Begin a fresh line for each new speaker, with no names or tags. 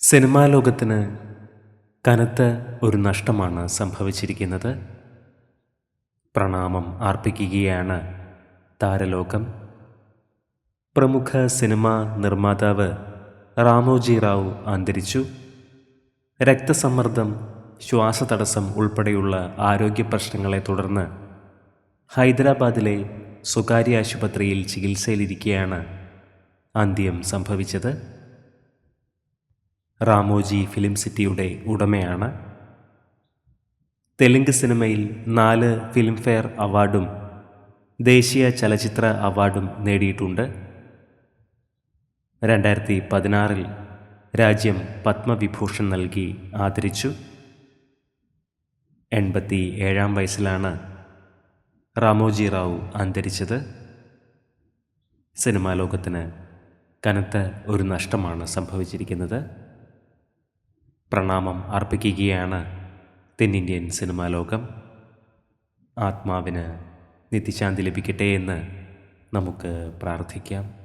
Cinema ലോകത്തിന് കനത്ത ഒരു നഷ്ടമാണ് സംഭവിച്ചിരിക്കുന്നത്. പ്രണാമം അർപ്പിക്കുകയാണ് താരലോകം. പ്രമുഖ സിനിമാ നിർമ്മാതാവ് റാമോജി റാവു അന്തരിച്ചു. രക്തസമ്മർദ്ദം ശ്വാസതടസ്സം ഉൾപ്പെടെയുള്ള ആരോഗ്യ പ്രശ്നങ്ങളെ തുടർന്ന് ഹൈദരാബാദിലെ സ്വകാര്യ ആശുപത്രിയിൽ ചികിത്സയിലിരിക്കെയാണ് അന്ത്യം സംഭവിച്ചത്. റാമോജി ഫിലിം സിറ്റിയുടെ ഉടമയാണ്. തെലുങ്ക് സിനിമയിൽ നാല് ഫിലിംഫെയർ അവാർഡും ദേശീയ ചലച്ചിത്ര അവാർഡും നേടിയിട്ടുണ്ട്. രണ്ടായിരത്തി പതിനാറിൽ രാജ്യം പത്മവിഭൂഷൺ നൽകി ആദരിച്ചു. എൺപത്തി ഏഴാം വയസ്സിലാണ് റാമോജി റാവു അന്തരിച്ചത്. സിനിമാ ലോകത്തിന് കനത്ത ഒരു നഷ്ടമാണ് സംഭവിച്ചിരിക്കുന്നത്. പ്രണാമം അർപ്പിക്കുകയാണ് തെന്നിന്ത്യൻ സിനിമാ ലോകം. ആത്മാവിന് നിത്യശാന്തി ലഭിക്കട്ടെ എന്ന് നമുക്ക് പ്രാർത്ഥിക്കാം.